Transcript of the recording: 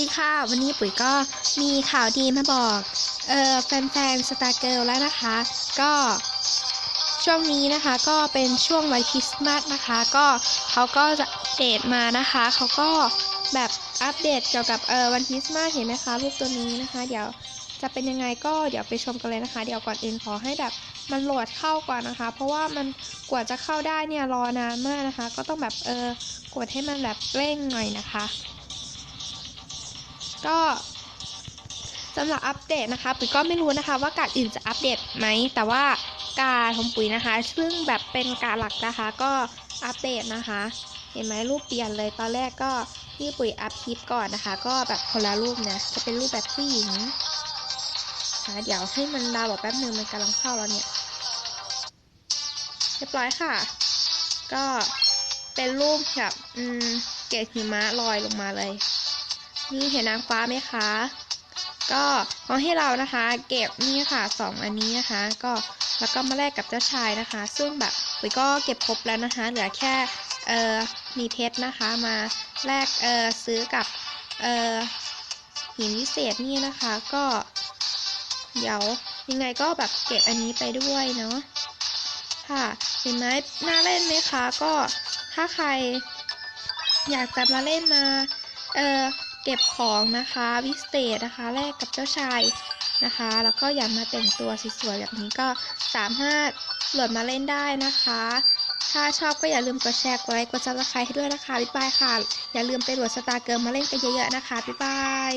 ดีค่ะ วันนี้ปุ๋ยก็มีข่าวดีมาบอก เออแฟนๆสตาร์เกิลแล้วนะคะ ก็ช่วงนี้นะคะก็เป็นช่วงวันคริสต์มาสนะคะ ก็เขาก็จะเดตมานะคะ เขาก็แบบอัปเดตเกี่ยวกับเออวันคริสต์มาสเห็นไหมคะรูปตัวนี้นะคะ เดี๋ยวจะเป็นยังไงก็เดี๋ยวไปชมกันเลยนะคะ เดี๋ยวก่อนอื่นขอให้แบบมันโหลดเข้าก่อนนะคะ เพราะว่ามันกว่าจะเข้าได้เนี่ยรอนานมากนะคะ ก็ต้องแบบเออกดให้มันแบบเร่งหน่อยนะคะ ก็สำหรับอัปเดตนะคะปุ๋ยก็ไม่รู้นะคะ ว่าการอื่นจะอัปเดตไหม แต่ว่าการของปุ๋ยนะคะ ซึ่งแบบเป็นการหลักนะคะ ก็อัปเดตนะคะ เห็นไหมรูปเปลี่ยนเลยตอนแรกก็ที่ปุ๋ยอัพคลิปก่อนนะคะ ก็แบบคนละรูปนะจะเป็นรูปแบบผู้หญิงนะคะเดี๋ยวให้มันดาวบอกแป๊บนึงมันกำลังเข้าแล้วเนี่ยเรียบร้อยค่ะ ก็เป็นรูปแบบอืมเกล็ดหิมะลอยลงมาเลย นี่เห็นนางฟ้าไหมคะ ก็ขอให้เรานะคะ เก็บนี่ค่ะสองอันนี้นะคะ ก็แล้วก็มาแลกกับเจ้าชายนะคะ ซึ่งแบบปุ๋ยก็เก็บครบแล้วนะคะ เหลือแค่เอ่อมีเพชรนะคะมาแลกเอ่อซื้อกับเอ่อหินวิเศษนี่นะคะก็ เดี๋ยวยังไงก็แบบเก็บอันนี้ไปด้วยเนาะค่ะเห็นไหมน่าเล่นไหมคะก็ถ้าใคร อยากจะมาเล่นมาเออ เก็บของนะคะวิสเตทนะคะแลกกับเจ้าชายนะคะ แล้วก็อยากมาแต่งตัวสวยๆแบบนี้ก็สามารถโหลดมาเล่นได้นะคะ ถ้าชอบก็อย่าลืมกดแชร์กดไลค์กดซับสไครต์ให้ด้วยนะคะบ๊ายบายค่ะ อย่าลืมไปโหลดสตาร์เกิร์มาเล่นกันเยอะๆนะคะบ๊ายบาย